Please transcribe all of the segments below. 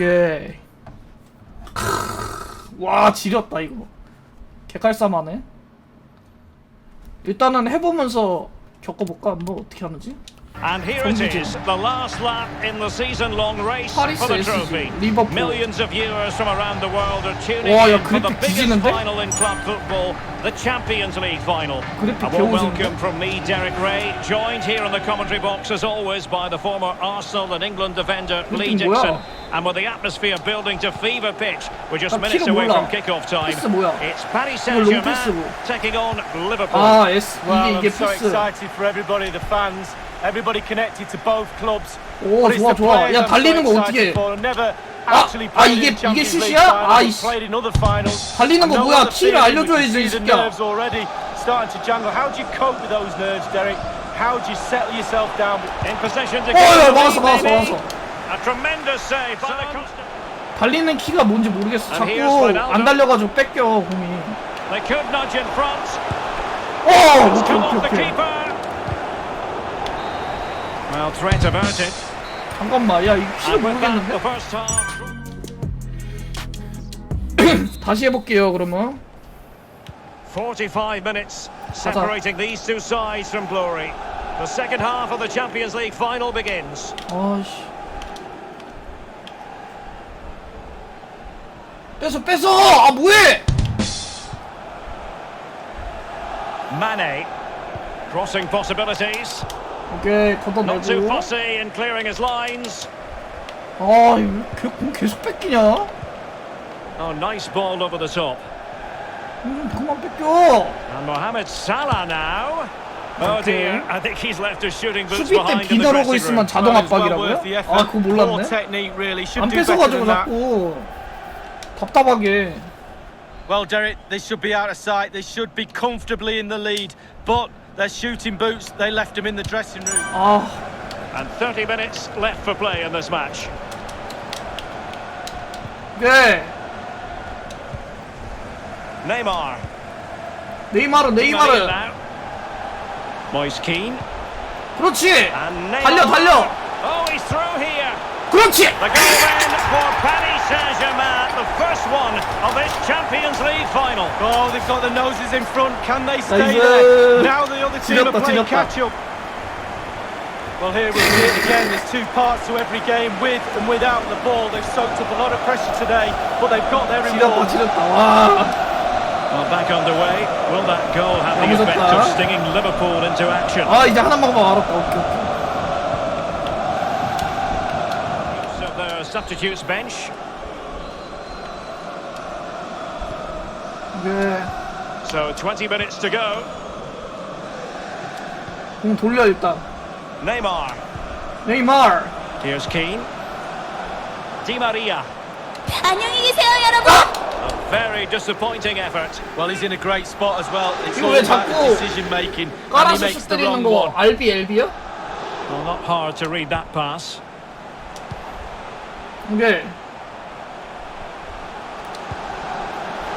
오케이. 크으, 와 지렸다 이거. 개깔쌈하네. 일단은 해보면서 겪어볼까 한번 어떻게 하는지. And here it is, the last lap in the season-long race for the trophy. Millions of viewers from around the world are tuning in for the biggest final in club football, the Champions League final. A warm welcome from me, Derek Ray, joined here in the commentary box as always by the former Arsenal and England defender Lee Dixon. And with the atmosphere building to fever pitch, we're just minutes away from kickoff time. It's Paris Saint-Germain taking on Liverpool. Ah, yes. Well, I'm so excited for everybody, the fans. Everybody connected to both clubs. 오, 좋아, 좋아. 야, 달리는 거 어떻게 아, 아, 이게- 이게 슛이야? 아이씨. 달리는 거 뭐야? 키를 알려줘야지, 이 새끼야. starting to jangle. How do you cope with those nerves, Derek? How do you settle yourself down? In possession to 어. 막았어, 막았어. 막았어. A tremendous save by the Costa. 달리는 키가 뭔지 모르겠어. 자꾸. 안 달려가지고 뺏겨 공이. They could nudge in front. 어, It's 오케이 오케이 the 오케이. keeper. Well, threat averted. 잠깐만, 야 이거 키를 And with that, the 모르겠는데. first half. 다시 해볼게요 그러면. 45 minutes separating these two sides from glory. The second half of the Champions League final begins. 아씨. 뺏어 뺏어! 아 뭐해? Mane. Crossing possibilities. 오케이 Not too 걷어내고. fussy in clearing his lines. 아 이거 개- 공 계속 뺏기냐? Oh, nice ball over the top. 음, 그만 뺏겨. And Mohamed Salah now. Oh Okay. dear, I think he's left his shooting boots 수비 때 behind in 비 the 나르고 dressing 있으면 room. 자동 Well, it's well worth 압박이라고요? the effort. 아 그거 Poor 몰랐네. technique, really. Should 안 do better 뺏어가지고 than that. 자꾸 답답하게. Well, Derek, they should be out of sight. They should be comfortably in the lead. But their shooting boots, they left them in the dressing room. 아 And 30 minutes left for play in this match. 네. Neymar. 네이마르 Di Maria 네이마르. now. Moise Keane. 그렇지. And Neymar. 달려 달려. Oh, he's through here. Watch it! The goal in for Paris Saint-Germain, the first one of this Champions League final. Oh, they've got the noses in front. Can they stay there? Now the other team are playing catch-up. Well, here we see it again. There's two parts to every game, with and without the ball. They've soaked up a lot of pressure today, but they've got their reward. Ah. well, back underway. Will that goal have the effect of stinging Liverpool into action? substitutes bench. 네. So 20 minutes to go. 공 돌려 일단. Neymar. 네이마르. Here's Keane. Di Maria. 안녕히 계세요, 여러분. A very disappointing effort. Well, he's in a great spot as well. It's 이거 all 왜 about the 자꾸 decision making, and he 깔아서 makes 슛 the 때리는 wrong 거 one. RB LB야? Well, not hard to read that pass. 오케이.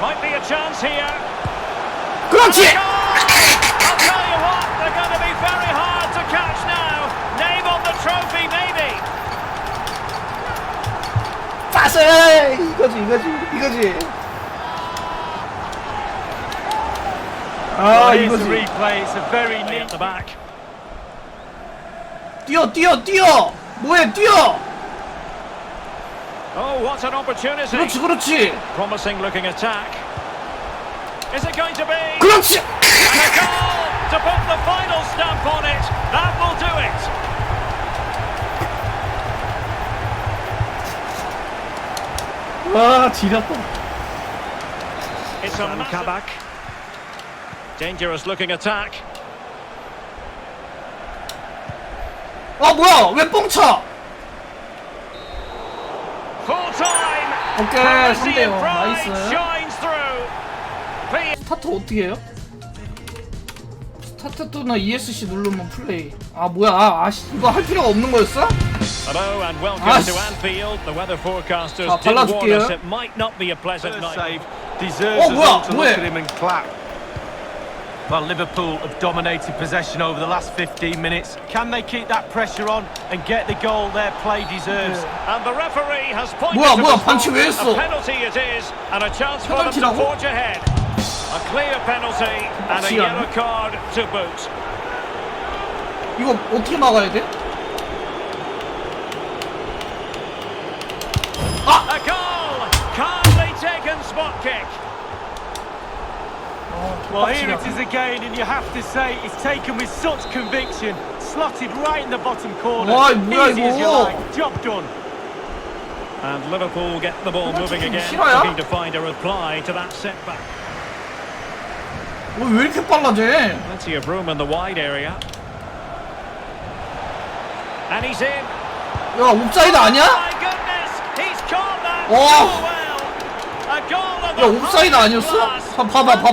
Might be a chance here. 그렇지. Goal! I'll tell you what, they're going to be very hard to catch now. Name on the trophy, maybe. 빠세. 이거지 이거지 이거지. 아 Well, here's the 이거지. replay. It's a very At neat the back. 뛰어 뛰어 뛰어. 뭐해 뛰어. Oh, what an opportunity. 그렇지 그렇지. Promising looking attack. Is it going to be? 그렇지. And a goal to put the final stamp on it. That will do it. 와 지렸다. It's a Van massive... Kabak. Dangerous looking attack. 아 뭐야 왜 뻥차? Full time. 오케이 Messi 3대0 in pride 나이스. 스타트 어떻게 해요? 스타트 또나 ESC 누르면 플레이. 아 뭐야? 아, 아씨 이거 할 필요가 없는 거였어? Hello and welcome Ah, to s- Anfield. The weather forecasters 아, did warn 발라줄게요. us it might not be a pleasant First night. save deserves Oh, us 뭐야, all to 뭐해? look at him and clap. Well, Liverpool have dominated possession over the last 15 minutes. Can they keep that pressure on and get the goal their play deserves? And the referee has pointed 뭐야, to 뭐야, the 반칙 왜 spot. 했어? A penalty it is, and a chance for them to 페널티라고? forge ahead. A clear penalty and a 반칙이 yellow 아니야? card to boot. 이거 어떻게 막아야 돼? A goal! Calmly taken spot kick. Well, here it is again, and you have to say it's taken with such conviction. Slotted right in the bottom corner. 와, 뭐야, Easy as you 이거. like. Job done. And Liverpool get the ball moving 팀 again, 싫어요? looking to find a reply to that setback. 어, 왜 이렇게 빨라져? Plenty of room in the wide area. And he's in. 야 옵사이드 아니야? My goodness, he's caught that 와. so well. A goal of 야, the 옵사이드 highest 아니었어? class. 봐, 봐봐, 봐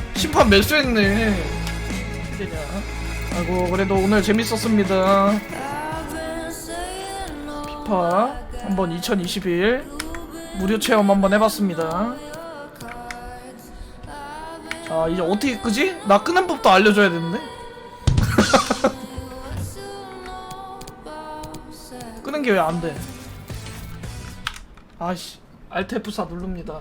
심판 매수했네. 되냐 아이고 그래도 오늘 재밌었습니다. 피파 한번 2021 무료 체험 한번 해봤습니다. 자 이제 어떻게 끄지? 나 끄는 법도 알려줘야 되는데. 끄는 게 왜 안 돼? 아씨 알트 F4 누릅니다